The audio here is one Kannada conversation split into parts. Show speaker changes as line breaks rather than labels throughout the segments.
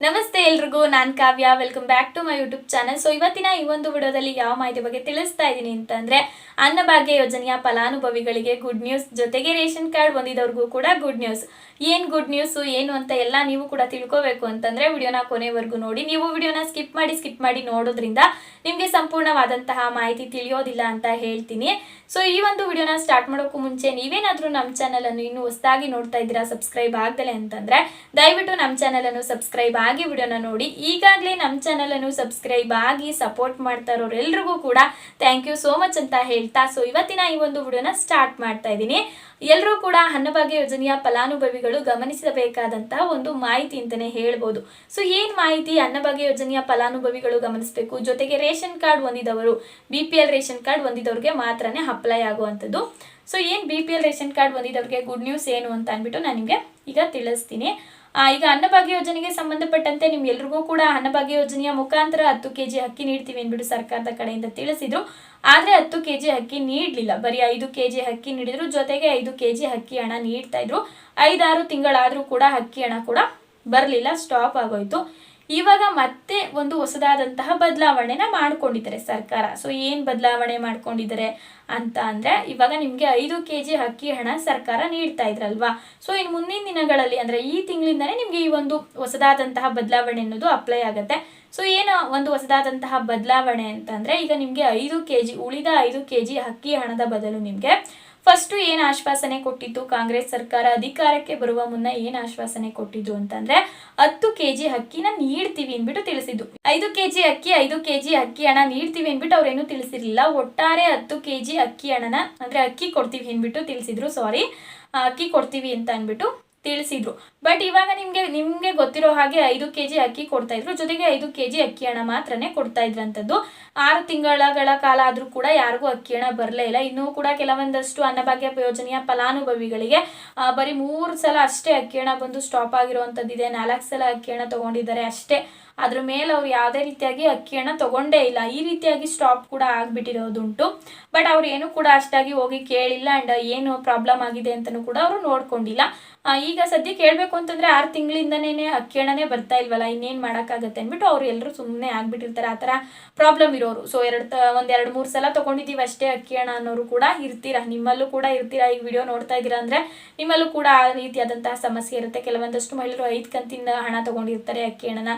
ನಮಸ್ತೆ ಎಲ್ರಿಗೂ, ನಾನು Kavya. Welcome back to my YouTube channel so ಇವತ್ತಿನ ಈ ಒಂದು ವಿಡಿಯೋದಲ್ಲಿ ಯಾವ ಮಾಹಿತಿ ಬಗ್ಗೆ ತಿಳಿಸ್ತಾ ಇದ್ದೀನಿ ಅಂತಂದ್ರೆ, ಅನ್ನಭಾಗ್ಯ ಯೋಜನೆಯ ಫಲಾನುಭವಿಗಳಿಗೆ ಗುಡ್ ನ್ಯೂಸ್ ಜೊತೆಗೆ ರೇಷನ್ ಕಾರ್ಡ್ ಹೊಂದಿದವ್ರಿಗೂ ಕೂಡ ಗುಡ್ ನ್ಯೂಸ್ ಏನು ಗುಡ್ ನ್ಯೂಸ್ ಏನು ಅಂತ ಎಲ್ಲ ನೀವು ಕೂಡ ತಿಳ್ಕೋಬೇಕು ಅಂತಂದ್ರೆ, ವಿಡಿಯೋನ ಕೊನೆವರೆಗೂ ನೋಡಿ. ನೀವು ವಿಡಿಯೋನ ಸ್ಕಿಪ್ ಮಾಡಿ ಸ್ಕಿಪ್ ಮಾಡಿ ನೋಡೋದ್ರಿಂದ ನಿಮಗೆ ಸಂಪೂರ್ಣವಾದಂತಹ ಮಾಹಿತಿ ತಿಳಿಯೋದಿಲ್ಲ ಅಂತ ಹೇಳ್ತೀನಿ. ಸೊ ಈ ಒಂದು ವಿಡಿಯೋನ ಸ್ಟಾರ್ಟ್ ಮಾಡೋಕ್ಕೂ ಮುಂಚೆ ನೀವೇನಾದರೂ ನಮ್ಮ ಚಾನಲನ್ನು ಇನ್ನೂ ಹೊಸದಾಗಿ ನೋಡ್ತಾ ಇದ್ದೀರಾ ಸಬ್ಸ್ಕ್ರೈಬ್ ಆಗದಲೆ ಅಂತಂದ್ರೆ, ದಯವಿಟ್ಟು ನಮ್ಮ ಚಾನಲನ್ನು ಸಬ್ಸ್ಕ್ರೈಬ್ ಆಗಿ, ವಿಡಿಯೋನ ನೋಡಿ. ಈಗಾಗಲೇ ನಮ್ಮ ಚಾನಲನ್ನು ಸಬ್ಸ್ಕ್ರೈಬ್ ಆಗಿ ಸಪೋರ್ಟ್ ಮಾಡ್ತಾ ಇರೋರೆಲ್ರಿಗೂ ಕೂಡ ಥ್ಯಾಂಕ್ ಯು ಸೋ ಮಚ್ ಅಂತ ಹೇಳ್ತಾ ಸೊ ಇವತ್ತಿನ ಈ ಒಂದು ವಿಡಿಯೋನ ಸ್ಟಾರ್ಟ್ ಮಾಡ್ತಾ ಇದ್ದೀನಿ. ಎಲ್ಲರೂ ಕೂಡ ಅನ್ನಭಾಗ್ಯ ಯೋಜನೆಯ ಫಲಾನುಭವಿಗಳು ಗಮನಿಸಬೇಕಾದಂತಹ ಒಂದು ಮಾಹಿತಿ ಅಂತಾನೆ ಹೇಳ್ಬೋದು. ಸೊ ಏನ್ ಮಾಹಿತಿ ಅನ್ನಭಾಗ್ಯ ಯೋಜನೆಯ ಫಲಾನುಭವಿಗಳು ಗಮನಿಸಬೇಕು? ಜೊತೆಗೆ ರೇಷನ್ ಕಾರ್ಡ್ ಹೊಂದಿದವರು B P L ration card ಹೊಂದಿದವ್ರಿಗೆ ಮಾತ್ರನೇ ಅಪ್ಲೈ ಆಗುವಂಥದ್ದು. ಸೊ ಏನು B P L ration card ಹೊಂದಿದವ್ರಿಗೆ good news ಏನು ಅಂತ ಅಂದ್ಬಿಟ್ಟು ನಾನು ನಿಮಗೆ ಈಗ ತಿಳಿಸ್ತೀನಿ. ಈಗ ಅನ್ನಭಾಗ್ಯ ಯೋಜನೆಗೆ ಸಂಬಂಧಪಟ್ಟಂತೆ ನಿಮ್ಗೆಲ್ರಿಗೂ ಕೂಡ ಅನ್ನಭಾಗ್ಯ ಯೋಜನೆಯ ಮುಖಾಂತರ ಹತ್ತು ಕೆಜಿ ಅಕ್ಕಿ ನೀಡ್ತೀವಿ ಅಂದ್ಬಿಟ್ಟು ಸರ್ಕಾರದ ಕಡೆಯಿಂದ ತಿಳಿಸಿದ್ರು. ಆದರೆ ಹತ್ತು ಕೆಜಿ ಅಕ್ಕಿ ನೀಡಲಿಲ್ಲ. ಬರೀ ಐದು ಕೆ ಜಿ ಅಕ್ಕಿ ನೀಡಿದ್ರು. ಜೊತೆಗೆ ಐದು ಕೆಜಿ ಅಕ್ಕಿ ಹಣ ನೀಡ್ತಾ ಇದ್ರು. ಐದಾರು ತಿಂಗಳಾದರೂ ಕೂಡ ಅಕ್ಕಿ ಹಣ ಕೂಡ ಬರಲಿಲ್ಲ. ಸ್ಟಾಪ್ ಆಗೋಯ್ತು. ಇವಾಗ ಮತ್ತೆ ಒಂದು ಹೊಸದಾದಂತಹ ಬದಲಾವಣೆನ ಮಾಡ್ಕೊಂಡಿದ್ದಾರೆ ಸರ್ಕಾರ. ಸೊ ಏನು ಬದಲಾವಣೆ ಮಾಡ್ಕೊಂಡಿದ್ದಾರೆ ಅಂತ ಅಂದ್ರೆ, ಇವಾಗ ನಿಮಗೆ ಐದು ಕೆ ಜಿ ಅಕ್ಕಿ ಹಣ ಸರ್ಕಾರ ನೀಡ್ತಾ ಇದ್ರಲ್ವಾ? ಸೊ ಇನ್ನು ಮುಂದಿನ ದಿನಗಳಲ್ಲಿ ಅಂದ್ರೆ ಈ ತಿಂಗಳಿಂದನೇ ನಿಮಗೆ ಈ ಒಂದು ಹೊಸದಾದಂತಹ ಬದಲಾವಣೆ ಅನ್ನೋದು ಅಪ್ಲೈ ಆಗುತ್ತೆ. ಸೊ ಏನು ಒಂದು ಹೊಸದಾದಂತಹ ಬದಲಾವಣೆ ಅಂತಂದರೆ ಈಗ ನಿಮಗೆ ಐದು ಕೆ ಜಿ ಉಳಿದ ಐದು ಕೆ ಜಿ ಅಕ್ಕಿ ಹಣದ ಬದಲು ನಿಮ್ಗೆ ಫಸ್ಟ್ ಏನ್ ಆಶ್ವಾಸನೆ ಕೊಟ್ಟಿತ್ತು ಕಾಂಗ್ರೆಸ್ ಸರ್ಕಾರ ಅಧಿಕಾರಕ್ಕೆ ಬರುವ ಮುನ್ನ ಏನ್ ಆಶ್ವಾಸನೆ ಕೊಟ್ಟಿದ್ದು ಅಂತಂದ್ರೆ, ಹತ್ತು ಕೆಜಿ ಅಕ್ಕಿನ ನೀಡ್ತೀವಿ ಅಂದ್ಬಿಟ್ಟು ತಿಳಿಸಿದ್ದು. ಐದು ಕೆಜಿ ಅಕ್ಕಿ, ಐದು ಕೆಜಿ ಅಕ್ಕಿ ಹಣ ನೀಡ್ತೀವಿ ಅಂದ್ಬಿಟ್ಟು ಅವ್ರೇನು ತಿಳಿಸಿರ್ಲಿಲ್ಲ. ಒಟ್ಟಾರೆ ಹತ್ತು ಕೆಜಿ ಅಕ್ಕಿ ಹಣನ, ಅಂದ್ರೆ ಅಕ್ಕಿ ಕೊಡ್ತೀವಿ ಅಂದ್ಬಿಟ್ಟು ತಿಳಿಸಿದ್ರು ಸಾರಿ ಅಕ್ಕಿ ಕೊಡ್ತೀವಿ ಅಂತ ಅಂದ್ಬಿಟ್ಟು ತಿಳಿಸಿದ್ರು. ಬಟ್ ಇವಾಗ ನಿಮಗೆ ನಿಮಗೆ ಗೊತ್ತಿರೋ ಹಾಗೆ ಐದು ಕೆಜಿ ಅಕ್ಕಿ ಕೊಡ್ತಾ ಇದ್ರು. ಜೊತೆಗೆ ಐದು ಕೆಜಿ ಅಕ್ಕಿ ಹಣ ಮಾತ್ರನೇ ಕೊಡ್ತಾ ಇದ್ರಂಥದ್ದು ಆರು ತಿಂಗಳಗಳ ಕಾಲ ಆದ್ರೂ ಕೂಡ ಯಾರಿಗೂ ಅಕ್ಕಿ ಹಣ ಬರಲೇ ಇಲ್ಲ. ಇನ್ನೂ ಕೂಡ ಕೆಲವೊಂದಷ್ಟು ಅನ್ನಭಾಗ್ಯ ಯೋಜನೆಯ ಫಲಾನುಭವಿಗಳಿಗೆ ಬರೀ ಮೂರು ಸಲ ಅಷ್ಟೇ ಅಕ್ಕಿ ಹಣ ಬಂದು ಸ್ಟಾಪ್ ಆಗಿರುವಂಥದ್ದಿದೆ ನಾಲ್ಕು ಸಲ ಅಕ್ಕಿ ಹಣ ತಗೊಂಡಿದ್ದಾರೆ ಅಷ್ಟೇ. ಅದ್ರ ಮೇಲೆ ಅವ್ರು ಯಾವುದೇ ರೀತಿಯಾಗಿ ಅಕ್ಕಿ ಹಣ ತಗೊಂಡೇ ಇಲ್ಲ. ಈ ರೀತಿಯಾಗಿ ಸ್ಟಾಪ್ ಕೂಡ ಆಗ್ಬಿಟ್ಟಿರೋದುಂಟು. ಬಟ್ ಅವ್ರು ಏನು ಕೂಡ ಅಷ್ಟಾಗಿ ಹೋಗಿ ಕೇಳಿಲ್ಲ. ಅಂಡ್ ಏನು ಪ್ರಾಬ್ಲಮ್ ಆಗಿದೆ ಅಂತಲೂ ಕೂಡ ಅವರು ನೋಡ್ಕೊಂಡಿಲ್ಲ. ಈಗ ಸದ್ಯಕ್ಕೆ ಹೇಳ್ಬೇಕು ಅಂತಂದ್ರೆ ಆರು ತಿಂಗಳಿಂದನೇ ಅಕ್ಕಿ ಹಣನೇ ಬರ್ತಾ ಇಲ್ವಲ್ಲ, ಇನ್ನೇನು ಮಾಡೋಕ್ಕಾಗತ್ತೆ ಅಂದ್ಬಿಟ್ಟು ಅವ್ರು ಎಲ್ಲರೂ ಸುಮ್ಮನೆ ಆಗ್ಬಿಟ್ಟಿರ್ತಾರೆ. ಆ ಥರ ಪ್ರಾಬ್ಲಮ್ ಇರೋರು. ಸೊ ಎರಡು ತ, ಒಂದು ಎರಡು ಮೂರು ಸಲ ತೊಗೊಂಡಿದ್ದೀವಿ ಅಷ್ಟೇ ಅಕ್ಕಿ ಹಣ ಅನ್ನೋರು ಕೂಡ ಇರ್ತೀರಾ? ನಿಮ್ಮಲ್ಲೂ ಕೂಡ ಇರ್ತೀರಾ ಈ ವಿಡಿಯೋ ನೋಡ್ತಾ ಇದ್ದೀರಾ ಅಂದರೆ? ನಿಮ್ಮಲ್ಲೂ ಕೂಡ ಆ ರೀತಿಯಾದಂತಹ ಸಮಸ್ಯೆ ಇರುತ್ತೆ. ಕೆಲವೊಂದಷ್ಟು ಮಹಿಳೆಯರು ಐದು ಕಂತಿನ ಹಣ ತಗೊಂಡಿರ್ತಾರೆ ಅಕ್ಕಿ ಹಣನ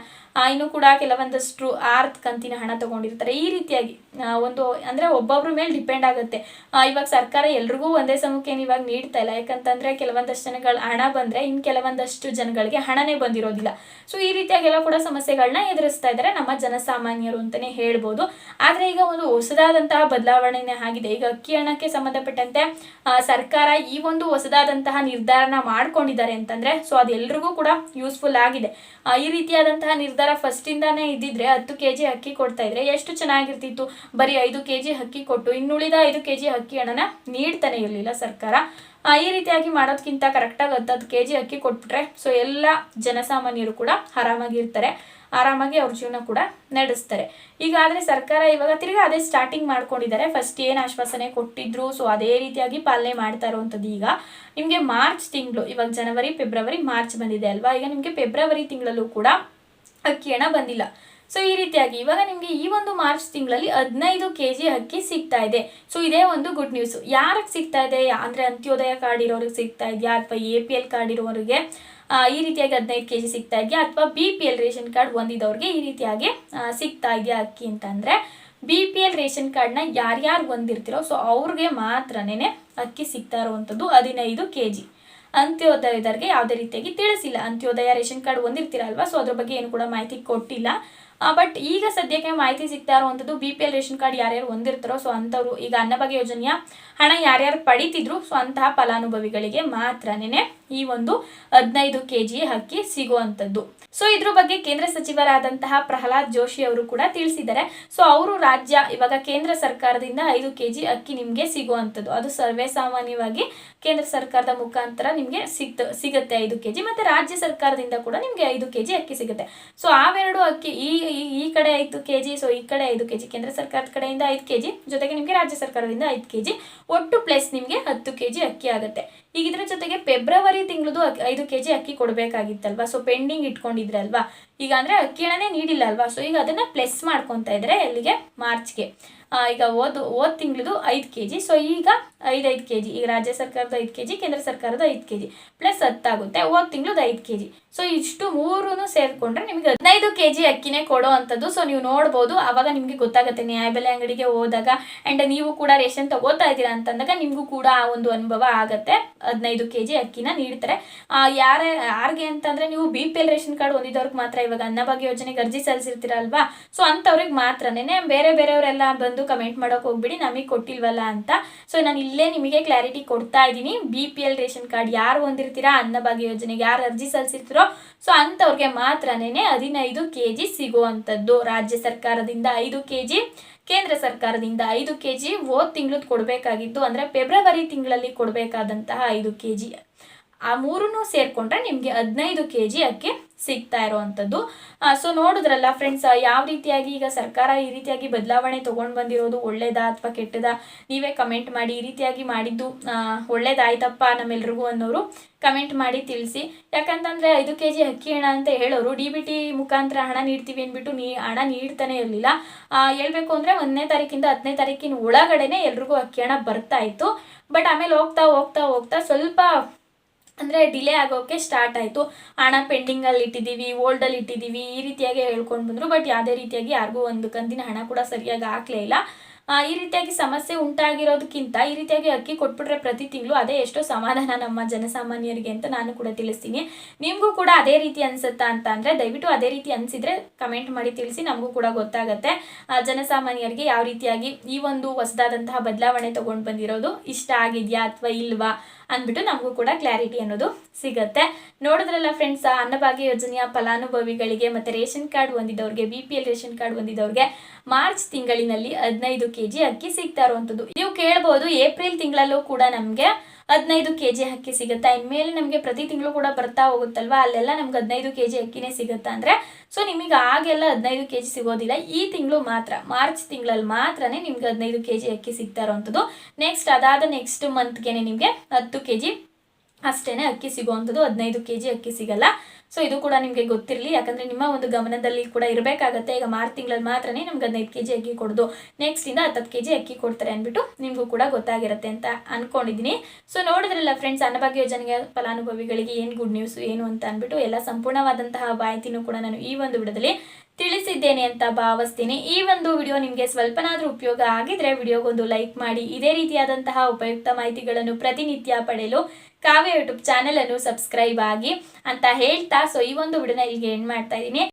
ಇನ್ನೂ ಕೂಡ ಕೆಲವೊಂದಷ್ಟು ಆರು ಕಂತಿನ ಹಣ ತಗೊಂಡಿರ್ತಾರೆ. ಈ ರೀತಿಯಾಗಿ ಒಂದು, ಅಂದರೆ ಒಬ್ಬೊಬ್ರ ಮೇಲೆ ಡಿಪೆಂಡ್ ಆಗುತ್ತೆ. ಇವಾಗ ಸರ್ಕಾರ ಎಲ್ರಿಗೂ ಒಂದೇ ಸಮಕ್ಕೆ ಇವಾಗ ನೀಡ್ತಾ ಇಲ್ಲ. ಯಾಕಂತಂದ್ರೆ ಕೆಲವೊಂದಷ್ಟು ಜನಗಳ ಹಣ ಬಂದ್ರೆ ಇನ್ನು ಕೆಲವೊಂದಷ್ಟು ಜನಗಳಿಗೆ ಹಣನೇ ಬಂದಿರೋದಿಲ್ಲ. ಸೊ ಈ ರೀತಿಯಾಗೆಲ್ಲ ಕೂಡ ಸಮಸ್ಯೆಗಳನ್ನ ಎದುರಿಸ್ತಾ ಇದ್ದಾರೆ ನಮ್ಮ ಜನಸಾಮಾನ್ಯರು ಅಂತಾನೆ ಹೇಳ್ಬೋದು. ಆದರೆ ಈಗ ಒಂದು ಹೊಸದಾದಂತಹ ಬದಲಾವಣೆನೇ ಆಗಿದೆ. ಈಗ ಅಕ್ಕಿ ಹಣಕ್ಕೆ ಸಂಬಂಧಪಟ್ಟಂತೆ ಸರ್ಕಾರ ಈ ಒಂದು ಹೊಸದಾದಂತಹ ನಿರ್ಧಾರನ ಮಾಡ್ಕೊಂಡಿದ್ದಾರೆ ಅಂತಂದ್ರೆ ಸೊ ಅದೆಲ್ಲರಿಗೂ ಕೂಡ ಯೂಸ್ಫುಲ್ ಆಗಿದೆ. ಈ ರೀತಿಯಾದಂತಹ ನಿರ್ಧಾರ ಫಸ್ಟ್ ಇಂದಾನೇ ಇದ್ದಿದ್ರೆ ಹತ್ತು ಕೆಜಿ ಅಕ್ಕಿ ಕೊಡ್ತಾ ಇದ್ರೆ ಎಷ್ಟು ಚೆನ್ನಾಗಿರ್ತಿತ್ತು. ಬರೀ ಐದು ಕೆಜಿ ಅಕ್ಕಿ ಕೊಟ್ಟು ಇನ್ನುಳಿದ ಐದು ಕೆಜಿ ಅಕ್ಕಿ ಹಣನ ನೀಡ್ತಾನೆ ಇರಲಿಲ್ಲ ಸರ್ಕಾರ. ಈ ರೀತಿಯಾಗಿ ಮಾಡೋದಕ್ಕಿಂತ ಕರೆಕ್ಟಾಗಿ ಹತ್ತು ಹತ್ತು ಕೆ ಜಿ ಅಕ್ಕಿ ಕೊಟ್ಬಿಟ್ರೆ ಸೊ ಎಲ್ಲ ಜನಸಾಮಾನ್ಯರು ಕೂಡ ಆರಾಮಾಗಿರ್ತಾರೆ ಆರಾಮಾಗಿ ಅವ್ರ ಜೀವನ ಕೂಡ ನಡೆಸ್ತಾರೆ. ಈಗ ಆದರೆ ಸರ್ಕಾರ ಇವಾಗ ತಿರ್ಗ ಅದೇ ಸ್ಟಾರ್ಟಿಂಗ್ ಮಾಡ್ಕೊಂಡಿದ್ದಾರೆ. ಫಸ್ಟ್ ಏನು ಆಶ್ವಾಸನೆ ಕೊಟ್ಟಿದ್ರು ಸೊ ಅದೇ ರೀತಿಯಾಗಿ ಪಾಲನೆ ಮಾಡ್ತಾ ಇರುವಂಥದ್ದು ಈಗ. ನಿಮಗೆ ಮಾರ್ಚ್ ತಿಂಗಳು, ಇವಾಗ ಜನವರಿ, ಫೆಬ್ರವರಿ, ಮಾರ್ಚ್ ಬಂದಿದೆ ಅಲ್ವಾ? ಈಗ ನಿಮಗೆ ಫೆಬ್ರವರಿ ತಿಂಗಳಲ್ಲೂ ಕೂಡ ಅಕ್ಕಿ ಹಣ ಬಂದಿಲ್ಲ. ಸೊ ಈ ರೀತಿಯಾಗಿ ಇವಾಗ ನಿಮಗೆ ಈ ಒಂದು ಮಾರ್ಚ್ ತಿಂಗಳಲ್ಲಿ ಹದಿನೈದು ಕೆ ಜಿ ಅಕ್ಕಿ ಸಿಗ್ತಾ ಇದೆ. ಸೊ ಇದೇ ಒಂದು ಗುಡ್ ನ್ಯೂಸ್ ಯಾರಿಗೆ ಸಿಗ್ತಾ ಇದೆ? ಅಂದ್ರೆ ಅಂತ್ಯೋದಯ ಕಾರ್ಡ್ ಇರೋರಿಗೆ ಸಿಗ್ತಾ ಇದೆಯಾ? ಅಥವಾ ಎ ಪಿ ಎಲ್ ಕಾರ್ಡ್ ಇರೋರಿಗೆ? ಈ ರೀತಿಯಾಗಿ ಹದಿನೈದು ಕೆ ಜಿ ಸಿಗ್ತಾ ಇದೆಯಾ? ಅಥವಾ B P L ration card ಹೊಂದಿದವ್ರಿಗೆ ಈ ರೀತಿಯಾಗಿ ಸಿಗ್ತಾ ಇದೆಯಾ ಅಕ್ಕಿ ಅಂತಂದರೆ ಬಿ ಪಿ ಎಲ್ ರೇಷನ್ ಕಾರ್ಡ್ನ ಯಾರ್ಯಾರು ಹೊಂದಿರ್ತಿರೋ ಸೊ ಅವ್ರಿಗೆ ಮಾತ್ರನೇ ಅಕ್ಕಿ ಸಿಗ್ತಾ ಇರುವಂಥದ್ದು ಹದಿನೈದು ಕೆ ಜಿ ಅಂತ್ಯೋದಯದವ್ರಿಗೆ ಯಾವುದೇ ರೀತಿಯಾಗಿ ತಿಳಿಸಿಲ್ಲ. ಅಂತ್ಯೋದಯ ರೇಷನ್ ಕಾರ್ಡ್ ಹೊಂದಿರ್ತೀರಲ್ವಾ? ಸೊ ಅದ್ರ ಬಗ್ಗೆ ಏನು ಕೂಡ ಮಾಹಿತಿ ಕೊಟ್ಟಿಲ್ಲ. ಬಟ್ ಈಗ ಸದ್ಯಕ್ಕೆ ಮಾಹಿತಿ ಸಿಗ್ತಾ ಇರುವಂಥದ್ದು B P L ration card ಯಾರ್ಯಾರು ಹೊಂದಿರ್ತಾರೋ ಸೊ ಅಂಥವ್ರು ಈಗ ಅನ್ನಭಾಗ್ಯ ಯೋಜನೆಯ ಹಣ ಯಾರ್ಯಾರು ಪಡಿತಿದ್ರು ಸೊ ಅಂತಹ ಫಲಾನುಭವಿಗಳಿಗೆ ಮಾತ್ರನೇ ಈ ಒಂದು ಹದಿನೈದು ಕೆ ಜಿ ಅಕ್ಕಿ ಸಿಗುವಂಥದ್ದು. ಸೊ ಇದ್ರ ಬಗ್ಗೆ ಕೇಂದ್ರ ಸಚಿವರಾದಂತಹ ಪ್ರಹ್ಲಾದ್ ಜೋಶಿ ಅವರು ಕೂಡ ತಿಳಿಸಿದ್ದಾರೆ. ಸೊ ಅವರು ರಾಜ್ಯ ಇವಾಗ ಕೇಂದ್ರ ಸರ್ಕಾರದಿಂದ ಐದು ಕೆ ಜಿ ಅಕ್ಕಿ ನಿಮಗೆ ಸಿಗುವಂಥದ್ದು. ಅದು ಸರ್ವೇ ಸಾಮಾನ್ಯವಾಗಿ ಕೇಂದ್ರ ಸರ್ಕಾರದ ಮುಖಾಂತರ ನಿಮಗೆ ಸಿಗ್ತ, ಸಿಗುತ್ತೆ ಐದು ಕೆ ಮತ್ತೆ ರಾಜ್ಯ ಸರ್ಕಾರದಿಂದ ಕೂಡ ನಿಮಗೆ ಐದು ಕೆ ಜಿ ಅಕ್ಕಿ ಸಿಗುತ್ತೆ. ಸೊ ಅವೆರಡು ಅಕ್ಕಿ ಈ, ಈ- ಕಡೆ ಐದು ಕೆ ಜಿ ಸೊ ಈ ಕಡೆ ಐದು ಕೆ ಜಿ ಕೇಂದ್ರ ಸರ್ಕಾರದ ಕಡೆಯಿಂದ ಐದು ಕೆ ಜಿ ಜೊತೆಗೆ ನಿಮಗೆ ರಾಜ್ಯ ಸರ್ಕಾರದಿಂದ ಐದು ಕೆ ಜಿ ಒಟ್ಟು ಪ್ಲಸ್ ನಿಮಗೆ ಹತ್ತು ಕೆ ಜಿ ಅಕ್ಕಿ ಆಗುತ್ತೆ. ಈಗ ಇದ್ರ ಜೊತೆಗೆ ಫೆಬ್ರವರಿ ತಿಂಗಳದು ಐದು ಕೆ ಜಿ ಅಕ್ಕಿ ಕೊಡಬೇಕಾಗಿತ್ತಲ್ವಾ? So pending ಇಟ್ಕೊಂಡಿದ್ರಲ್ವಾ? ಈಗ ಅಂದರೆ ಅಕ್ಕಿ ಹಣನೇ ನೀಡಿಲ್ಲ ಅಲ್ವಾ? ಸೊ ಈಗ ಅದನ್ನು ಪ್ಲಸ್ ಮಾಡ್ಕೊತಾ ಇದ್ದಾರೆ ಎಲ್ಲಿಗೆ? ಮಾರ್ಚ್ಗೆ ಈಗ ಓದು, ಓದ್ ತಿಂಗಳದು ಐದು ಕೆ ಜಿ ಸೊ ಈಗ ಐದು ಐದು ಕೆ ಜಿ ಈಗ ರಾಜ್ಯ ಸರ್ಕಾರದ ಐದು ಕೆ ಜಿ ಕೇಂದ್ರ ಸರ್ಕಾರದ ಐದು ಕೆ ಜಿ ಪ್ಲಸ್ ಹತ್ತಾಗುತ್ತೆ ಓದ್ ತಿಂಗಳದ್ದು ಐದು ಕೆ ಜಿ ಸೊ ಇಷ್ಟು ಮೂರೂ ಸೇರಿಕೊಂಡ್ರೆ ನಿಮಗೆ ಹದಿನೈದು ಕೆ ಜಿ ಅಕ್ಕಿನೇ ಕೊಡೋ ಅಂಥದ್ದು. ಸೊ ನೀವು ನೋಡ್ಬೋದು, ಆವಾಗ ನಿಮಗೆ ಗೊತ್ತಾಗುತ್ತೆ. ನ್ಯಾಯಬೆಲೆ ಅಂಗಡಿಗೆ ಹೋದಾಗ ಆ್ಯಂಡ್ ನೀವು ಕೂಡ ರೇಷನ್ ತಗೋತಾ ಇದ್ದೀರಾ ಅಂತಂದಾಗ ನಿಮಗೂ ಕೂಡ ಆ ಒಂದು ಅನುಭವ ಆಗುತ್ತೆ. ಹದಿನೈದು ಕೆ ಜಿ ಅಕ್ಕಿನ ನೀಡ್ತಾರೆ. ಯಾರ, ಯಾರಿಗೆ ಅಂತಂದರೆ ನೀವು B P L ration card ಹೊಂದಿದವ್ರಿಗೆ ಮಾತ್ರ ಇವಾಗ ಅನ್ನಭಾಗ್ಯ ಯೋಜನೆಗೆ ಅರ್ಜಿ ಸಲ್ಲಿಸಿರ್ತೀರಲ್ವಾ? ಸೊ ಅಂಥವ್ರಿಗೆ ಮಾತ್ರನೇ ಬೇರೆ ಬೇರೆಯವರೆಲ್ಲ ಬಂದು ಕಮೆಂಟ್ ಮಾಡೋಕೆ ಹೋಗ್ಬಿಡಿ, ನಮಗೆ ಕೊಟ್ಟಿಲ್ವಲ್ಲ ಅಂತ. ಸೊ ನಾನು ಇಲ್ಲೇ ನಿಮಗೆ ಕ್ಲಾರಿಟಿ ಕೊಡ್ತಾ ಇದ್ದೀನಿ. B P L ration card ಯಾರು ಹೊಂದಿರ್ತೀರಾ ಅನ್ನಭಾಗ್ಯ ಯೋಜನೆಗೆ ಯಾರು ಅರ್ಜಿ ಸಲ್ಲಿಸಿರ್ತೀರೋ ಸೊ ಅಂಥವ್ರಿಗೆ ಮಾತ್ರನೇ ಹದಿನೈದು ಕೆ ಜಿ ಸಿಗುವಂಥದ್ದು. ರಾಜ್ಯ ಸರ್ಕಾರದಿಂದ ಐದು ಕೆ ಜಿ ಕೇಂದ್ರ ಸರ್ಕಾರದಿಂದ ಐದು ಕೆ ಜಿ ಹೋದ ತಿಂಗಳದ್ದು ಕೊಡಬೇಕಾಗಿತ್ತು ಅಂದರೆ ಫೆಬ್ರವರಿ ತಿಂಗಳಲ್ಲಿ ಕೊಡಬೇಕಾದಂತಹ ಐದು ಕೆ ಜಿ ಆ ಮೂರನ್ನು ಸೇರಿಕೊಂಡ್ರೆ ನಿಮಗೆ ಹದಿನೈದು ಕೆ ಜಿ ಅಕ್ಕಿ ಸಿಗ್ತಾ ಇರೋವಂಥದ್ದು. ಸೊ ನೋಡಿದ್ರಲ್ಲ ಫ್ರೆಂಡ್ಸ್ ಯಾವ ರೀತಿಯಾಗಿ ಈಗ ಸರ್ಕಾರ ಈ ರೀತಿಯಾಗಿ ಬದಲಾವಣೆ ತೊಗೊಂಡು ಬಂದಿರೋದು, ಒಳ್ಳೇದಾ ಅಥವಾ ಕೆಟ್ಟದಾ? ನೀವೇ ಕಮೆಂಟ್ ಮಾಡಿ ಈ ರೀತಿಯಾಗಿ ಮಾಡಿದ್ದು ಒಳ್ಳೇದಾಯ್ತಪ್ಪ ನಮ್ಮೆಲ್ರಿಗೂ ಅನ್ನೋರು ಕಮೆಂಟ್ ಮಾಡಿ ತಿಳಿಸಿ. ಯಾಕಂತಂದರೆ ಐದು ಕೆ ಜಿ ಅಕ್ಕಿ ಹಣ ಅಂತ ಹೇಳೋರು ಡಿ ಬಿ ಟಿ ಮುಖಾಂತರ ಹಣ ನೀಡ್ತೀವಿ ಅಂದ್ಬಿಟ್ಟು ನೀ, ಹಣ ನೀಡ್ತಾನೆ ಇರಲಿಲ್ಲ. ಹೇಳಬೇಕು ಅಂದರೆ ಒಂದನೇ ತಾರೀಕಿಂದ ಹತ್ತನೇ ತಾರೀಕಿನ ಒಳಗಡೆನೆ ಎಲ್ರಿಗೂ ಅಕ್ಕಿ ಹಣ ಬರ್ತಾ ಇತ್ತು. ಬಟ್ ಆಮೇಲೆ ಹೋಗ್ತಾ ಹೋಗ್ತಾ ಹೋಗ್ತಾ ಸ್ವಲ್ಪ ಅಂದರೆ ಡಿಲೇ ಆಗೋಕ್ಕೆ ಸ್ಟಾರ್ಟ್ ಆಯಿತು. ಹಣ ಪೆಂಡಿಂಗಲ್ಲಿ ಇಟ್ಟಿದ್ದೀವಿ ಓಲ್ಡಲ್ಲಿ ಇಟ್ಟಿದ್ದೀವಿ, ಈ ರೀತಿಯಾಗಿ ಹೇಳ್ಕೊಂಡು ಬಂದರು. ಬಟ್ ಯಾವುದೇ ರೀತಿಯಾಗಿ ಯಾರಿಗೂ ಒಂದು ಕಂದಿನ ಹಣ ಕೂಡ ಸರಿಯಾಗಿ ಹಾಕಲೇ ಇಲ್ಲ. ಈ ರೀತಿಯಾಗಿ ಸಮಸ್ಯೆ ಉಂಟಾಗಿರೋದಕ್ಕಿಂತ ಈ ರೀತಿಯಾಗಿ ಅಕ್ಕಿ ಕೊಟ್ಬಿಟ್ರೆ ಪ್ರತಿ ತಿಂಗಳು ಅದೇ ಎಷ್ಟೋ ಸಮಾಧಾನ ನಮ್ಮ ಜನಸಾಮಾನ್ಯರಿಗೆ ಅಂತ ನಾನು ಕೂಡ ತಿಳಿಸ್ತೀನಿ. ನಿಮಗೂ ಕೂಡ ಅದೇ ರೀತಿ ಅನಿಸುತ್ತಾ ಅಂತ ಅಂದರೆ ದಯವಿಟ್ಟು ಅದೇ ರೀತಿ ಅನಿಸಿದರೆ ಕಮೆಂಟ್ ಮಾಡಿ ತಿಳಿಸಿ, ನಮಗೂ ಕೂಡ ಗೊತ್ತಾಗುತ್ತೆ. ಜನಸಾಮಾನ್ಯರಿಗೆ ಯಾವ ರೀತಿಯಾಗಿ ಈ ಒಂದು ಹೊಸದಾದಂತಹ ಬದಲಾವಣೆ ತೊಗೊಂಡು ಬಂದಿರೋದು ಇಷ್ಟ ಆಗಿದೆಯಾ ಅಥವಾ ಇಲ್ವಾ? ಅಂದ್ಬಿಟ್ಟು ನಮಗೂ ಕೂಡ ಕ್ಲಾರಿಟಿ ಅನ್ನೋದು ಸಿಗುತ್ತೆ. ನೋಡಿದ್ರಲ್ಲ ಫ್ರೆಂಡ್ಸ್ ಅನ್ನಭಾಗ್ಯ ಯೋಜನೆಯ ಫಲಾನುಭವಿಗಳಿಗೆ ಮತ್ತು ration card ಹೊಂದಿದವ್ರಿಗೆ B P L ration card ಹೊಂದಿದವ್ರಿಗೆ March ತಿಂಗಳಿನಲ್ಲಿ ಹದಿನೈದು ಕೆ ಜಿ ಅಕ್ಕಿ ಸಿಗ್ತಾ ಇರುವಂಥದ್ದು ನೀವು ಕೇಳ್ಬೋದು, ಏಪ್ರಿಲ್ ತಿಂಗಳಲ್ಲೂ ಕೂಡ ನಮಗೆ ಹದಿನೈದು ಕೆ ಜಿ ಅಕ್ಕಿ ಸಿಗುತ್ತಾ? ಇನ್ಮೇಲೆ ನಮಗೆ ಪ್ರತಿ ತಿಂಗಳು ಕೂಡ ಬರ್ತಾ ಹೋಗುತ್ತಲ್ವಾ? ಅಲ್ಲೆಲ್ಲ ನಮ್ಗೆ ಹದಿನೈದು ಕೆ ಜಿ ಅಕ್ಕಿನೇ ಸಿಗುತ್ತಾ ಅಂದರೆ? ಸೊ ನಿಮಗೆ ಆಗೆಲ್ಲ ಹದಿನೈದು ಕೆ ಜಿ ಸಿಗೋದಿಲ್ಲ. ಈ ತಿಂಗಳು ಮಾತ್ರ, ಮಾರ್ಚ್ ತಿಂಗಳಲ್ಲಿ ಮಾತ್ರನೇ ನಿಮ್ಗೆ ಹದಿನೈದು ಕೆ ಜಿ ಅಕ್ಕಿ ಸಿಗ್ತಾ ಇರೋವಂಥದ್ದು ನೆಕ್ಸ್ಟ್ ಅದಾದ ನೆಕ್ಸ್ಟ್ ಮಂತ್ಗೆ ನಿಮಗೆ ಹತ್ತು ಕೆ ಜಿ ಅಷ್ಟೇ ಅಕ್ಕಿ ಸಿಗುವಂಥದ್ದು ಹದಿನೈದು ಕೆ ಜಿ ಅಕ್ಕಿ ಸಿಗಲ್ಲ. ಸೊ ಇದು ಕೂಡ ನಿಮಗೆ ಗೊತ್ತಿರಲಿ. ಯಾಕಂದರೆ ನಿಮ್ಮ ಒಂದು ಗಮನದಲ್ಲಿ ಕೂಡ ಇರಬೇಕಾಗತ್ತೆ. ಈಗ ಮಾರ್ಚ್ ತಿಂಗಳಲ್ಲಿ ಮಾತ್ರನೇ ನಮ್ಗೆ ಹದಿನೈದು ಕೆ ಜಿ ಅಕ್ಕಿ ಕೊಡೋದು. ನೆಕ್ಸ್ಟಿಂದ ಹತ್ತತ್ತು ಕೆ ಜಿ ಅಕ್ಕಿ ಕೊಡ್ತಾರೆ ಅಂದ್ಬಿಟ್ಟು ನಿಮಗೂ ಕೂಡ ಗೊತ್ತಾಗಿರುತ್ತೆ ಅಂತ ಅನ್ಕೊಂಡಿದ್ದೀನಿ ಸೊ ನೋಡಿದ್ರಲ್ಲ ಫ್ರೆಂಡ್ಸ್ ಅನ್ನಭಾಗ್ಯ ಯೋಜನೆಗೆ ಫಲಾನುಭವಿಗಳಿಗೆ ಏನು ಗುಡ್ ನ್ಯೂಸ್ ಏನು ಅಂತ ಅಂದ್ಬಿಟ್ಟು ಎಲ್ಲ ಸಂಪೂರ್ಣವಾದಂತಹ ಮಾಹಿತಿನೂ ಕೂಡ ನಾನು ಈ ಒಂದು ವಿಡದಲ್ಲಿ ತಿಳಿಸಿದ್ದೇನೆ ಅಂತ ಭಾವಿಸ್ತೀನಿ. ಈ ಒಂದು ವಿಡಿಯೋ ನಿಮಗೆ ಸ್ವಲ್ಪನಾದರೂ ಉಪಯೋಗ ಆಗಿದ್ರೆ ವಿಡಿಯೋಗೊಂದು ಲೈಕ್ ಮಾಡಿ. ಇದೇ ರೀತಿಯಾದಂತಹ ಉಪಯುಕ್ತ ಮಾಹಿತಿಗಳನ್ನು ಪ್ರತಿನಿತ್ಯ ಪಡೆಯಲು ಕಾವ್ಯ ಯೂಟ್ಯೂಬ್ ಚಾನೆಲ್ ಅನ್ನು ಸಬ್ಸ್ಕ್ರೈಬ್ ಆಗಿ ಅಂತ ಹೇಳ್ತಾ ಸೊ ಈ ಒಂದು ವಿಡಿಯೋನ ಇಲ್ಲಿಗೆ ಎಂಡ್ ಮಾಡ್ತಾ ಇದ್ದೀನಿ.